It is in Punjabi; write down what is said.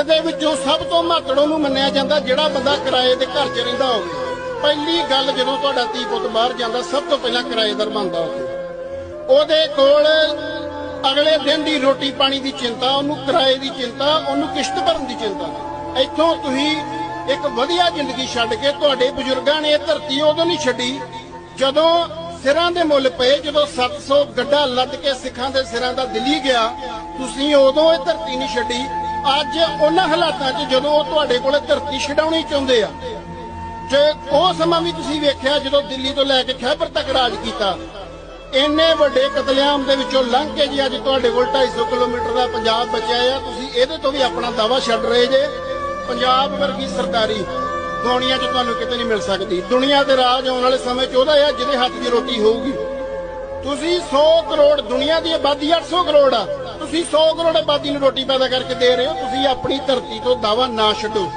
ਦੇ ਵਿੱਚੋਂ ਸਭ ਤੋਂ ਮਹੱਤਵ ਨੂੰ ਮੰਨਿਆ ਜਾਂਦਾ ਜਿਹੜਾ ਬੰਦਾ ਕਿਰਾਏ ਦੇ ਘਰ 'ਚ ਰਹਿੰਦਾ ਹੋਵੇ। ਪਹਿਲੀ ਗੱਲ ਜਦੋਂ ਤੁਹਾਡਾ ਧੀ ਪੁੱਤ ਬਾਹਰ ਜਾਂਦਾ, ਸਭ ਤੋਂ ਪਹਿਲਾਂ ਕਿਰਾਏਦਾਰ ਬਣਦਾ ਉਹਦੇ ਕੋਲ ਅਗਲੇ ਦਿਨ ਦੀ ਰੋਟੀ ਪਾਣੀ ਦੀ ਚਿੰਤਾ, ਉਹਨੂੰ ਕਿਰਾਏ ਦੀ ਚਿੰਤਾ, ਉਹਨੂੰ ਕਿਸ਼ਤ ਭਰਨ ਦੀ ਚਿੰਤਾ। ਇੱਥੋਂ ਤੁਸੀਂ ਇੱਕ ਵਧੀਆ ਜ਼ਿੰਦਗੀ ਛੱਡ ਕੇ ਤੁਹਾਡੇ ਬਜ਼ੁਰਗਾਂ ਨੇ ਇਹ ਧਰਤੀ ਉਦੋਂ ਨਹੀਂ ਛੱਡੀ ਜਦੋਂ ਸਿਰਾਂ ਦੇ ਮੁੱਲ ਪਏ, ਜਦੋਂ 700 ਗੱਡਾ ਲੱਦ ਕੇ ਸਿੱਖਾਂ ਦੇ ਸਿਰਾਂ ਦਾ ਦਿੱਲੀ ਗਿਆ। ਤੁਸੀਂ ਉਦੋਂ ਇਹ ਧਰਤੀ ਨਹੀਂ ਛੱਡੀ। ਅੱਜ ਉਹਨਾਂ ਹਾਲਾਤਾਂ 'ਚ ਜਦੋਂ ਉਹ ਤੁਹਾਡੇ ਕੋਲੇ ਧਰਤੀ ਛਡਾਉਣੀ ਚਾਹੁੰਦੇ ਆ, ਜੇ ਉਹ ਸਮਾਂ ਵੀ ਤੁਸੀਂ ਵੇਖਿਆ ਜਦੋਂ ਦਿੱਲੀ ਤੋਂ ਲੈ ਕੇ ਖੈਬਰ ਤੱਕ ਰਾਜ ਕੀਤਾ, ਇੰਨੇ ਵੱਡੇ ਕਤਲੇਆਮ ਦੇ ਵਿੱਚੋਂ ਲੰਘ ਕੇ ਜੀ ਅੱਜ ਤੁਹਾਡੇ ਕੋਲ 250 ਕਿਲੋਮੀਟਰ ਦਾ ਪੰਜਾਬ ਬਚਿਆ ਆ, ਤੁਸੀਂ ਇਹਦੇ ਤੋਂ ਵੀ ਆਪਣਾ ਦਾਵਾ ਛੱਡ ਰਹੇ ਜੇ। ਪੰਜਾਬ ਵਰਗੀ ਸਰਕਾਰੀ ਦੁਨੀਆ 'ਚ ਤੁਹਾਨੂੰ ਕਿਤੇ ਨਹੀਂ ਮਿਲ ਸਕਦੀ। ਦੁਨੀਆ ਦੇ ਰਾਜ ਆਉਣ ਵਾਲੇ ਸਮੇਂ 'ਚ ਉਹਦਾ ਆ ਜਿਹਦੇ ਹੱਥ ਦੀ ਰੋਟੀ ਹੋਊਗੀ। ਤੁਸੀਂ 100 ਕਰੋੜ ਦੁਨੀਆ ਦੀ ਆਬਾਦੀ 800 ਕਰੋੜ ਆ। ਤੁਸੀਂ 100 ਕਰੋੜ ਆਬਾਦੀ ਨੂੰ ਰੋਟੀ ਪੈਦਾ ਕਰਕੇ ਦੇ ਰਹੇ ਹੋ, ਤੁਸੀਂ ਆਪਣੀ ਧਰਤੀ ਤੋਂ ਦਾਵਾ ਨਾ ਛੱਡੋ।